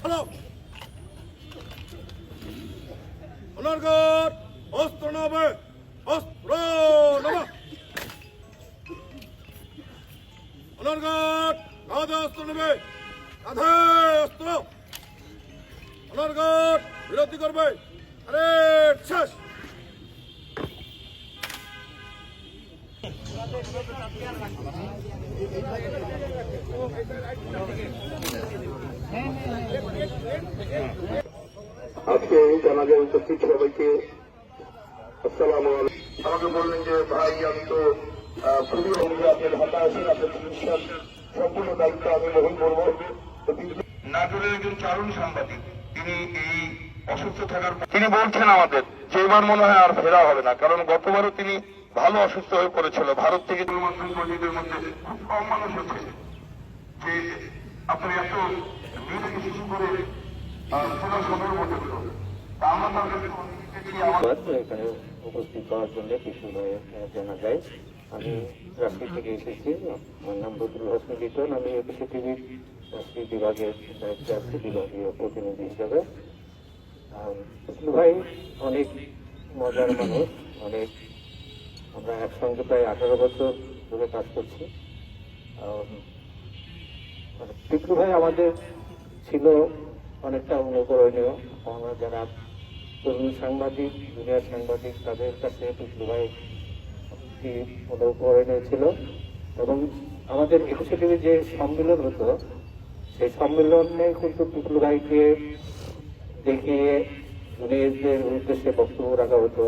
ছাড়াও অনর্গর অস্ত্র নবে অস্ত্র নব অনর্গর কাঁধে অস্ত্র নেবে কাঁধে অস্ত্র। অনর্গর বিরতি করবে। আরে, শেষ। আজকে উপস্থিত সবাইকে আসসালাম আমাকে বললেন যে, ভাই, আমি তো খুবই হাতে আসেন আপনার সম্পূর্ণ দায়িত্ব আমি গ্রহণ করব। নাটোরের একজন চারণ সাংবাদিক। তিনি এই অসুস্থ থাকার তিনি বলছেন আমাদের, যে এবার মনে হয় আর ফেরা হবে না। কারণ গতবারও তিনি ভালো অসুস্থ হয়ে পড়েছিল। ভারত থেকে কর্মীদের মধ্যে খুব কম মানুষ আছে যে আপনি এত করে আহ, সময়ের মধ্যে আমরা তার কাছে দেখি আমার ধন্যবাদ এখানে উপস্থিত হওয়ার জন্য কিছু জানা যায়। আমি রাজশাহী থেকে এসেছি। আমার নাম বদরুল হোসেন লিটন। আমি একুশে টিভির রাজশাহী বিভাগের আছি বিভাগীয় প্রতিনিধি হিসাবে। ভাই অনেক মজার মানুষ অনেক আমরা একসঙ্গে প্রায় আঠারো বছর ধরে কাজ করছি। মানে পিকলু ভাই আমাদের ছিল অনেকটা অনুকরণীয়। আমরা যারা তরুণ সাংবাদিক, জুনিয়র সাংবাদিক, তাদের কাছে পিকলু ভাই অনুকরণীয় ছিল। এবং আমাদের একুশে টিভি যে সম্মেলন হতো, সেই সম্মেলনে কিন্তু পিকলু ভাইকে দেখিয়ে জুনিয়রদের উদ্দেশ্যে বক্তব্য রাখা হতো।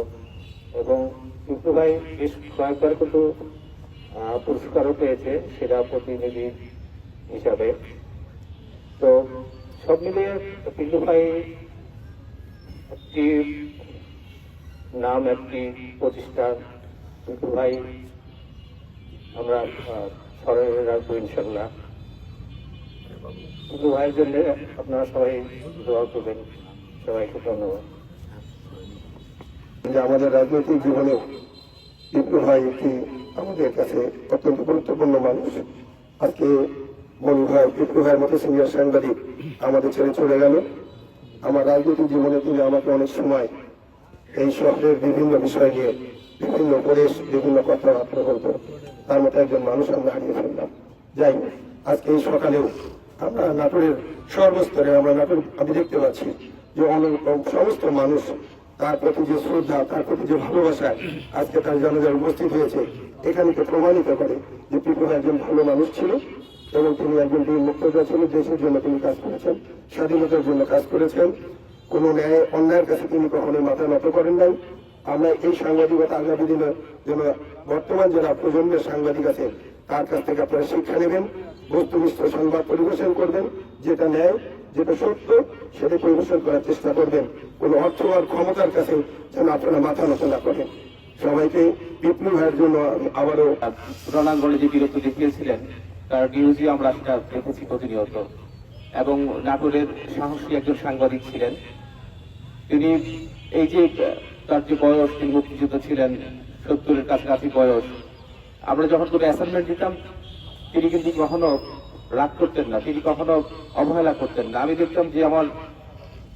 এবং পিকলু ভাই বেশ কয়েকবার কিন্তু পুরস্কারও পেয়েছে সেরা প্রতিনিধি হিসাবে। তো সব মিলিয়ে পিন্টু ভাই একটি নাম, একটি প্রতিষ্ঠান পিন্টু ভাই আমরা স্মরণে রাখব ইনশাল্লাহ পিন্টু ভাইয়ের জন্য আপনারা সবাই দোয়া করবেন। সবাইকে ধন্যবাদ। যে আমাদের রাজনৈতিক জীবনে টিপু ভাই একটি আমাদের কাছে অত্যন্ত গুরুত্বপূর্ণ মানুষ। আজকে বড় ভাই টিপু ভাইয়ের মতো সিনিয়র সাংবাদিক আমাদের ছেড়ে চলে গেল। আমার রাজনৈতিক জীবনে তিনি আমাকে অনেক সময় এই শহরের বিভিন্ন বিষয় নিয়ে বিভিন্ন উপদেশ, বিভিন্ন কথাবার্তা বলতো। তার মতো একজন মানুষ আমরা হারিয়ে ফেললাম। যাই আজকে এই সকালেও আমরা নাটোরের সর্বস্তরে আমরা নাটোর, আমি দেখতে পাচ্ছি যে অনেক, সমস্ত মানুষ তার প্রতি যে শ্রদ্ধা, তার প্রতি যে ভালোবাসা আজকে তার জনজায় উপস্থিত হয়েছে এখানে তো প্রমাণিত করে যে পিপু একজন ভালো মানুষ ছিল এবং তিনি একজন বীর মুক্তযোদ্ধা ছিল, দেশের জন্য তিনি কাজ করেছেন, স্বাধীনতার জন্য কাজ করেছেন। কোন ন্যায়, অন্যায়ের কাছে তিনি কখনোই মাথা নত করেন নাই। আমরা এই সাংবাদিকতা আগামী দিনে যেন বর্তমান যারা প্রজন্মের সাংবাদিক আছে, তার কাছ থেকে আপনারা শিক্ষা নেবেন, বস্তুনিষ্ঠ সংবাদ পরিবেশন করবেন, যেটা ন্যায় যেটা সত্য, সেটা পরিবেশন করার চেষ্টা করবেন। কোন অর্থ আর ক্ষমতার কাছে যেন আপনারা মাথা নত না করেন। সবাইকে বিপ্লব ভাইয়ের জন্য আবারও রণাঙ্গনে যে বীরত্ব দেখিয়েছিলেন, তার নিউজে আমরা সেটা দেখেছি প্রতিনিয়ত। এবং নাটোরের সাহসী একজন সাংবাদিক ছিলেন। তিনি এই যে, তার যে বয়স, তিনি মুক্তিযুদ্ধ ছিলেন, সত্তরের কাছাকাছি বয়স। আমরা যখন কোনো অ্যাসাইনমেন্ট দিতাম, তিনি কিন্তু কখনো রাগ করতেন না, তিনি কখনো অবহেলা করতেন না। আমি দেখতাম যে আমার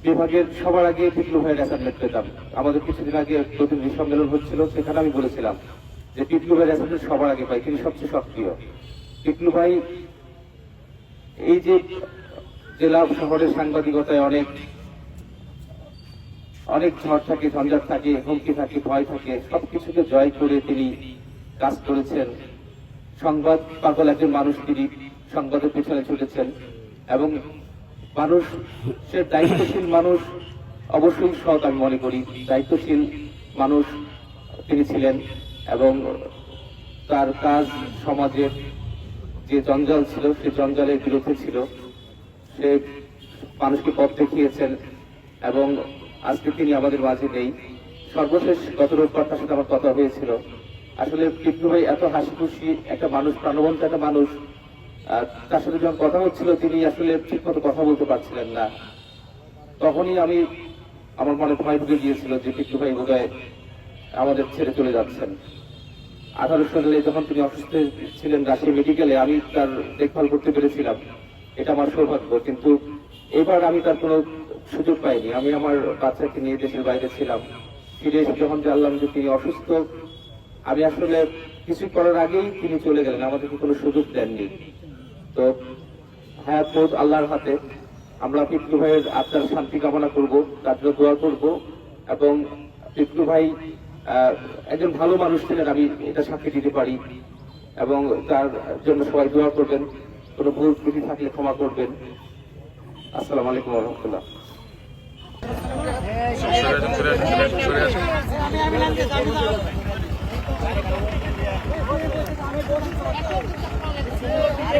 বিভাগের সবার আগে পিকলু ভাইয়ের অ্যাসাইনমেন্ট পেতাম আমাদের কিছুদিন আগে প্রতিনিধি সম্মেলন হচ্ছিল, সেখানে আমি বলেছিলাম যে পিকলু ভাইয়ের অ্যাসাইনমেন্ট সবার আগে পাই, তিনি সবচেয়ে সক্রিয়। পিকলু ভাই, এই যে জেলা শহরের সাংবাদিকতায় অনেক অনেক ঝড় থাকে, ঝঞ্ঝাট থাকে, হুমকি থাকে, ভয় থাকে, সবকিছুকে জয় করে তিনি কাজ করেছেন। সংবাদ পাগল একজন মানুষ তিনি সংবাদের পিছনে ছুটেছেন। এবং মানুষ, সে দায়িত্বশীল মানুষ অবশ্যই সৎ আমি মনে করি। দায়িত্বশীল মানুষ তিনি ছিলেন এবং তার কাজ সমাজের যে জঞ্জাল ছিল, সে জঞ্জালের বিরুদ্ধে ছিল। সে মানুষকে পথ দেখিয়েছেন এবং আজকে তিনি আমাদের মাঝে নেই। সর্বশেষ গত রোববার তার সাথে আমার কথা হয়েছিল। আসলে টিপলু ভাই এত হাসি খুশি একটা মানুষ, প্রাণবন্ত একটা মানুষ তার সাথে যখন কথা হচ্ছিল, তিনি আসলে ঠিক মতো কথা বলতে পারছিলেন না। তখনই আমি আমার মনে ভয় ঢুকে গিয়েছিল যে টিপলু ভাই বোধহয় আমাদের ছেড়ে চলে যাচ্ছেন। আঠারো সালে যখন তিনি অসুস্থ ছিলেন রাশিয়া মেডিকেলে, আমি তার দেখভাল করতে পেরেছিলাম। এটা আমার সৌভাগ্য, কিন্তু এবার আমি তার কোনো সুযোগ পাইনি। আমি আমার বাচ্চাকে নিয়ে দেশের বাইরে ছিলাম। ফিরে এসে যখন জানলাম যে তিনি অসুস্থ, আমি আসলে কিছু করার আগেই তিনি চলে গেলেন। আমাদেরকে কোনো সুযোগ দেননি। তো হ্যাঁ খোদ আল্লাহর হাতে আমরা পিপলু ভাইয়ের আত্মার শান্তি কামনা করব, তার দোয়া করব এবং পিপলু ভাই একজন ভালো মানুষ ছিলেন, আমি এটা সাক্ষী দিতে পারি এবং তার জন্য সবাই দোয়া করবেন, কোনো ভুল ত্রুটি থাকলে ক্ষমা করবেন। আসসালামু আলাইকুম রহমতুল্লাহ। আরে